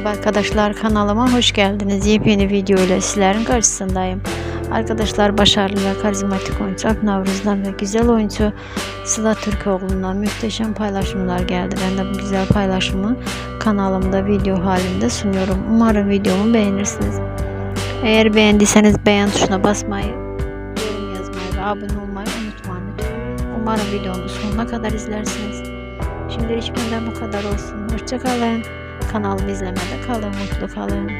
Merhaba arkadaşlar kanalıma hoş geldiniz. Yepyeni video ile sizlerin karşısındayım. Arkadaşlar başarılı ve karizmatik oyuncu Navruz'dan ve güzel oyuncu Sıla Türkoğlu'ndan muhteşem paylaşımlar geldi. Ben de bu güzel paylaşımı kanalımda video halinde sunuyorum. Umarım videomu beğenirsiniz. Eğer beğendiyseniz beğen tuşuna basmayı, yorum yazmayı ve abone olmayı unutmayın lütfen. Umarım videomu sonuna kadar izlersiniz. Şimdilik benden bu kadar olsun. Hoşçakalın. Kanalımı izlemede kalın, mutlu kalın.